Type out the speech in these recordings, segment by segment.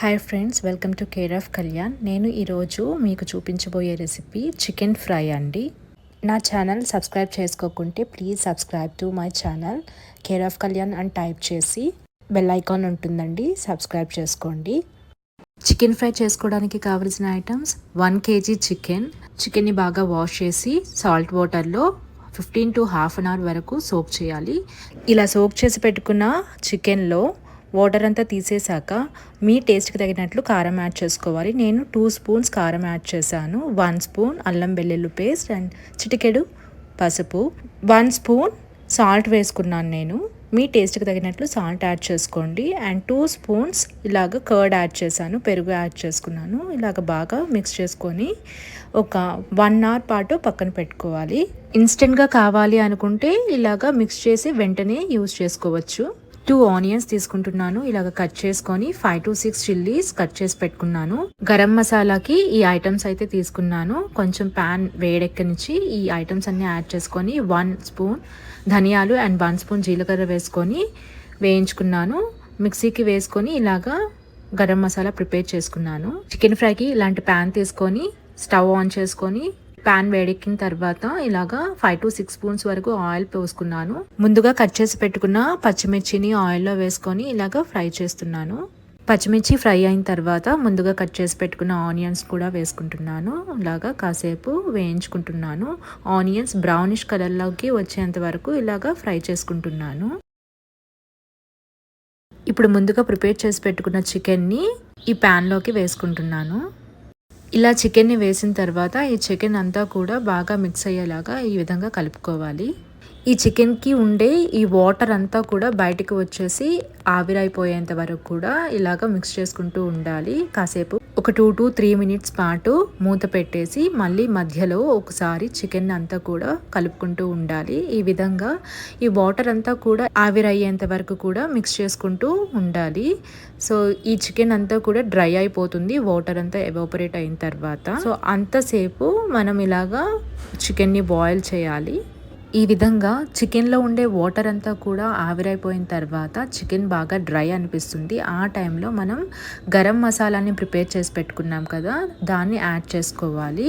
Hi friends welcome to care of Kalyan నేను ఈరోజు మీకు చూపించబోయే రెసిపీ చికెన్ ఫ్రై అండి. నా channel subscribe చేసుకోకుంటే please subscribe to my channel care of Kalyan అని టైప్ చేసి బెల్ ఐకాన్ ఉంటుందండి సబ్స్క్రైబ్ చేసుకోండి. చికెన్ ఫ్రై చేసుకోవడానికి కావలసిన ఐటమ్స్ వన్ కేజీ చికెన్ చికెన్ని బాగా వాష్ చేసి సాల్ట్ వాటర్లో fifteen to half an hour వరకు సోక్ చేయాలి. ఇలా సోక్ చేసి పెట్టుకున్న చికెన్లో వాటర్ అంతా తీసేశాక మీ టేస్ట్కి తగినట్లు కారం యాడ్ చేసుకోవాలి. నేను టూ స్పూన్స్ కారం యాడ్ చేశాను. వన్ స్పూన్ అల్లం వెల్లుల్లి పేస్ట్ అండ్ చిటికెడు పసుపు. వన్ స్పూన్ సాల్ట్ వేసుకున్నాను నేను. మీ టేస్ట్కి తగినట్లు సాల్ట్ యాడ్ చేసుకోండి. అండ్ టూ స్పూన్స్ ఇలాగ కర్డ్ యాడ్ చేశాను. పెరుగు యాడ్ చేసుకున్నాను. ఇలాగ బాగా మిక్స్ చేసుకొని ఒక వన్ అవర్ పాటు పక్కన పెట్టుకోవాలి. ఇన్స్టెంట్గా కావాలి అనుకుంటే ఇలాగ మిక్స్ చేసి వెంటనే యూస్ చేసుకోవచ్చు. టూ ఆనియన్స్ తీసుకుంటున్నాను. ఇలాగ కట్ చేసుకొని five to six chillies cut చేసి పెట్టుకున్నాను. గరం మసాలాకి ఈ ఐటమ్స్ అయితే తీసుకున్నాను. కొంచెం ప్యాన్ వేడెక్కనిచ్చి ఈ ఐటమ్స్ అన్ని యాడ్ చేసుకొని వన్ స్పూన్ ధనియాలు అండ్ వన్ స్పూన్ జీలకర్ర వేసుకొని వేయించుకున్నాను. మిక్సీకి వేసుకొని ఇలాగా గరం మసాలా ప్రిపేర్ చేసుకున్నాను. చికెన్ ఫ్రైకి ఇలాంటి ప్యాన్ తీసుకొని స్టవ్ ఆన్ చేసుకొని ప్యాన్ వేడెక్కిన తర్వాత ఇలాగా ఫైవ్ టు సిక్స్ స్పూన్స్ వరకు ఆయిల్ పోసుకున్నాను. ముందుగా కట్ చేసి పెట్టుకున్న పచ్చిమిర్చిని ఆయిల్లో వేసుకొని ఇలాగా ఫ్రై చేస్తున్నాను. పచ్చిమిర్చి ఫ్రై అయిన తర్వాత ముందుగా కట్ చేసి పెట్టుకున్న ఆనియన్స్ కూడా వేసుకుంటున్నాను. ఇలాగా కాసేపు వేయించుకుంటున్నాను. ఆనియన్స్ బ్రౌనిష్ కలర్లోకి వచ్చేంత వరకు ఇలాగా ఫ్రై చేసుకుంటున్నాను. ఇప్పుడు ముందుగా ప్రిపేర్ చేసి పెట్టుకున్న చికెన్ని ఈ ప్యాన్లోకి వేసుకుంటున్నాను. ఇలా చికెన్ని వేసిన తర్వాత ఈ చికెన్ అంతా కూడా బాగా మిక్స్ అయ్యేలాగా ఈ విధంగా కలుపుకోవాలి. ఈ చికెన్కి ఉండే ఈ వాటర్ అంతా కూడా బయటకు వచ్చేసి ఆవిరైపోయేంత వరకు కూడా ఇలాగ మిక్స్ చేసుకుంటూ ఉండాలి. కాసేపు ఒక టూ టు త్రీ మినిట్స్ పాటు మూత పెట్టేసి మళ్ళీ మధ్యలో ఒకసారి చికెన్ అంతా కూడా కలుపుకుంటూ ఉండాలి. ఈ విధంగా ఈ వాటర్ అంతా కూడా ఆవిరయ్యేంత వరకు కూడా మిక్స్ చేసుకుంటూ ఉండాలి. సో ఈ చికెన్ అంతా కూడా డ్రై అయిపోతుంది. వాటర్ అంతా ఎవాపరేట్ అయిన తర్వాత. సో అంతసేపు మనం ఇలాగా చికెన్ని బాయిల్ చేయాలి. ఈ విధంగా చికెన్లో ఉండే వాటర్ అంతా కూడా ఆవిరైపోయిన తర్వాత చికెన్ బాగా డ్రై అనిపిస్తుంది. ఆ టైంలో మనం గరం మసాలాని ప్రిపేర్ చేసి పెట్టుకున్నాం కదా దాన్ని యాడ్ చేసుకోవాలి.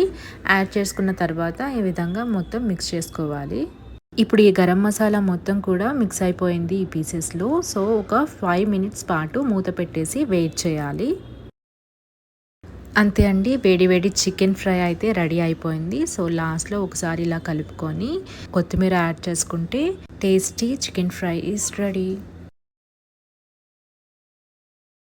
యాడ్ చేసుకున్న తర్వాత ఈ విధంగా మొత్తం మిక్స్ చేసుకోవాలి. ఇప్పుడు ఈ గరం మసాలా మొత్తం కూడా మిక్స్ అయిపోయింది ఈ పీసెస్లో. సో ఒక ఫైవ్ మినిట్స్ పాటు మూత పెట్టేసి వెయిట్ చేయాలి. అంతే అండి వేడి వేడి చికెన్ ఫ్రై అయితే రెడీ అయిపోయింది. సో లాస్ట్లో ఒకసారి ఇలా కలుపుకొని కొత్తిమీర యాడ్ చేసుకుంటే tasty chicken fry is ready.